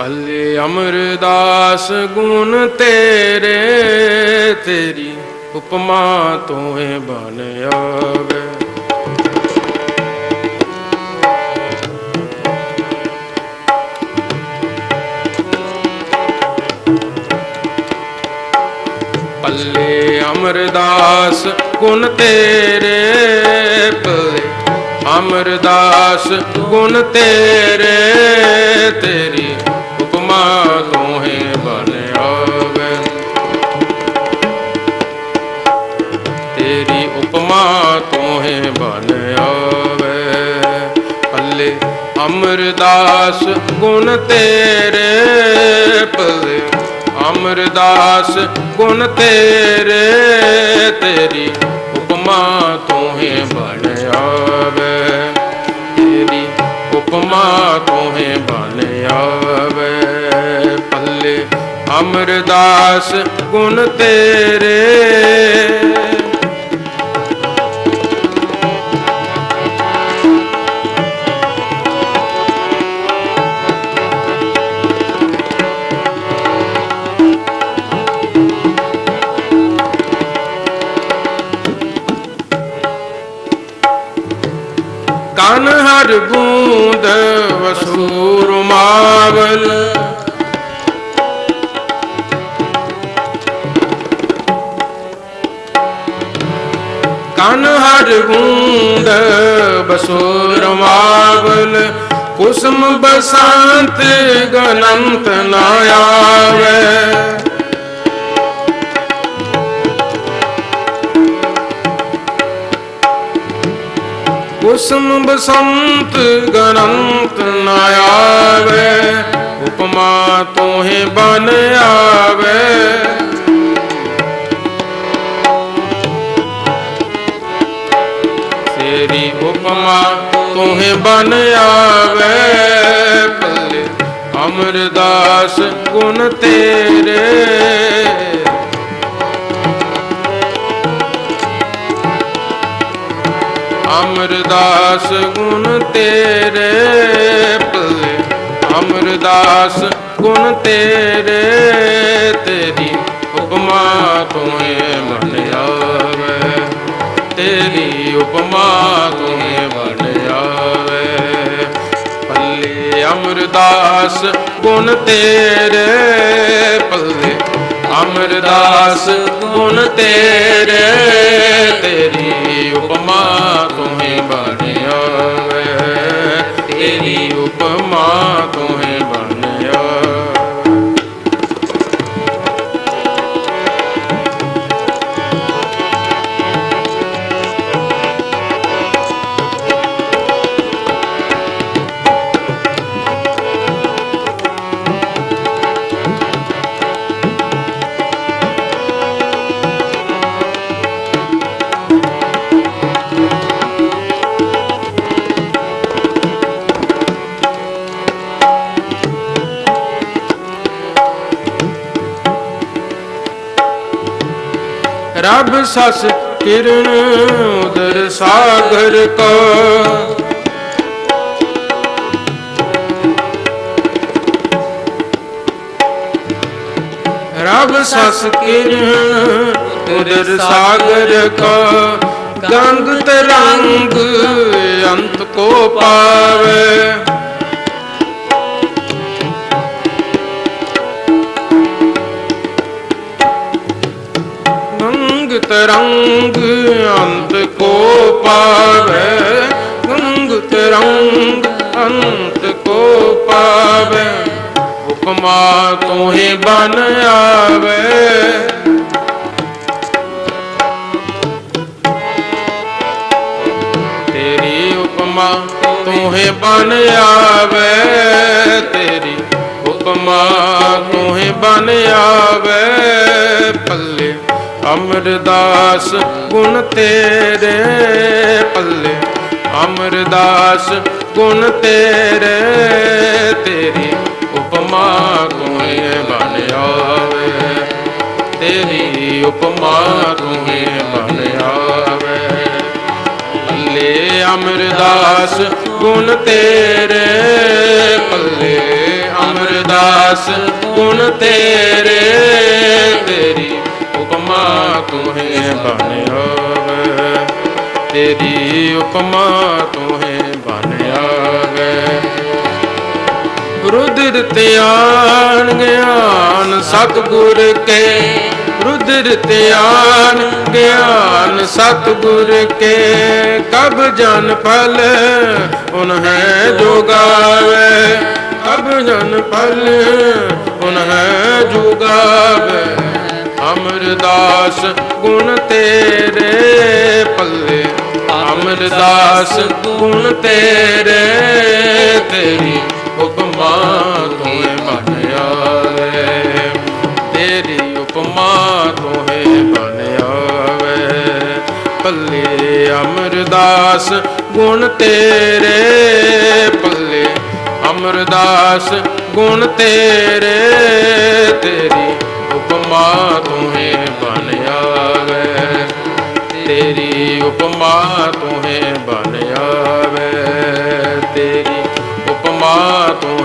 ਪੱਲੇ ਅਮਰਦਾਸ, ਗੁਣ ਤੇਰੇ, ਤੇਰੀ ਉਪਮਾ ਤੋਏ ਬਨ ਆਵੇ। ਪੱਲੇ ਅਮਰਦਾਸ, ਗੁਣ ਤੇਰੇ, ਪੱਲੇ ਅਮਰਦਾਸ, ਗੁਣ ਤੇਰੇ, ਤੇਰੀ ਤੇਰੀ ਉਪਮਾ ਤੋਹੇ ਬਨ ਆਵੇ। ਪੱਲੇ ਅਮਰਦਾਸ, ਗੁਣ ਤੇਰੇ ਪੱਲੇ ਅਮਰਦਾਸ, ਗੁਣ ਤੇਰੇ, ਤੇਰੀ ਉਪਮਾ ਤੋਹੇ ਬਣ ਆਵੇ। ਤੇਰੀ ਉਪਮਾ ਤੋਹੇ ਬਣ ਆਵੇ। ਪੱਲੇ ਅਮਰਦਾਸ, ਗੁਣ ਤੇਰੇ। ਕਨ ਹਰ ਬੂੰਦ ਵਸੂਰ ਮਾਵਲ। ਕਨ ਹਰ ਬੂੰਦ ਬਸੂਰ ਮਾਵਲ, ਕੁਸਮ ਬਸੰਤ ਗਨੰਤ ਨਾ ਆਵੇ। ਕੁਸਮ ਬਸੰਤ ਗਨੰਤ ਨਾ ਆਵੇ, ਉਪਮਾ ਤੋਹੇ ਬਨ ਆਵੇ। ਤੇਰੀ ਉਪਮਾ ਤੋਹੇ ਬਨ ਆਵੇ ਪੱਲੇ ਅਮਰਦਾਸ ਗੁਣ ਤੇਰੇ। ਅਮਰਦਾਸ ਗੁਣ ਤੇਰੇ ਪੱਲੇ ਅਮਰਦਾਸ ਗੁਣ ਤੇਰੇ, ਤੇਰੀ ਉਪਮਾ ਤੋਏ ਬਣ ਆਵੇ ਤੇਰੀ ਉਪਮਾ ਤੋਏ ਬਣ ਆਵੇ ਪੱਲੇ ਅਮਰਦਾਸ ਗੁਣ ਤੇਰੇ ਪੱਲੇ ਅਮਰਦਾਸ ਗੁਣ ਤੇਰੇ, ਤੇਰੀ ਰਬ ਸਸ ਕਿਰਨ ਉਦਰ ਸਾਗਰ ਕਾ। ਰਬ ਸਸ ਕਿਰਨ ਉਦਰ ਸਾਗਰ ਕੋ। ਗੰਗ ਤਰੰਗ ਤਰੰਗ ਅੰਤ ਕੋ ਪਾਵੇ ਗੰਗ ਤਰੰਗ ਅੰਤ ਕੋ ਪਾਵੇ। ਉਪਮਾ ਤੋਹੇ ਬਨ ਆਵੇ। ਤੇਰੀ ਉਪਮਾ ਤੋਹੇ ਬਨ ਆਵੇ, ਤੇਰੀ ਉਪਮਾ ਤੋਹੇ ਬਨ ਆਵੇ ਅਮਰਦਾਸ, ਗੁਣ ਤੇਰੇ ਪੱਲੇ। ਅਮਰਦਾਸ, ਗੁਣ ਤੇਰੇ, ਤੇਰੀ ਉਪਮਾ ਤੋਹੇ ਬਨ ਆਵੇ। ਤੇਰੀ ਉਪਮਾ ਤੋਹੇ ਬਨ ਆਵੇ। ਪੱਲੇ ਅਮਰਦਾਸ, ਗੁਣ ਤੇਰੇ ਪੱਲੇ। ਅਮਰਦਾਸ ਅਮਰਦਾਸ, ਗੁਣ ਤੇਰੇ, ਤੇਰੀ ਉਪਮਾ ਤੁਹੇ ਬਨ ਆਵੇ। ਤੇਰੀ ਉਪਮਾ ਤੁਹੇ ਬਨ ਆਵੇ। ਰੁਦਰ ਧਿਆਨ ਗਿਆਨ ਸਤਿਗੁਰ ਕੇ। ਰੁਦਰ ਧਿਆਨ ਗਿਆਨ ਸਤਿਗੁਰ ਕੇ। ਕਬ ਜਨ ਫਲ ਉਨ ਹੈ ਕਬ ਜਨ ਫਲ ਉਨ ਹੈ ਅਮਰਦਾਸ, ਗੁਣ ਤੇਰੇ ਪੱਲੇ। ਅਮਰਦਾਸ, ਗੁਣ ਤੇਰੇ, ਤੇਰੀ ਉਪਮਾ ਤੋਏ ਬਨ ਆਵੇ। ਤੇਰੀ ਉਪਮਾ ਤੋਏ ਬਨ ਆਵੇ। ਪੱਲੇ ਅਮਰਦਾਸ, ਗੁਣ ਤੇਰੇ ਪੱਲੇ। ਅਮਰਦਾਸ, ਗੁਣ ਤੇਰੇ, ਤੇਰੀ ਉਪਮਾ ਤੋਏ ਬਨ ਆਵੇ। ਤੇਰੀ ਉਪਮਾ ਤੁਹੇ ਬਨ ਆਵੇ। ਤੇਰੀ ਉਪਮਾ ਤੁਹੇ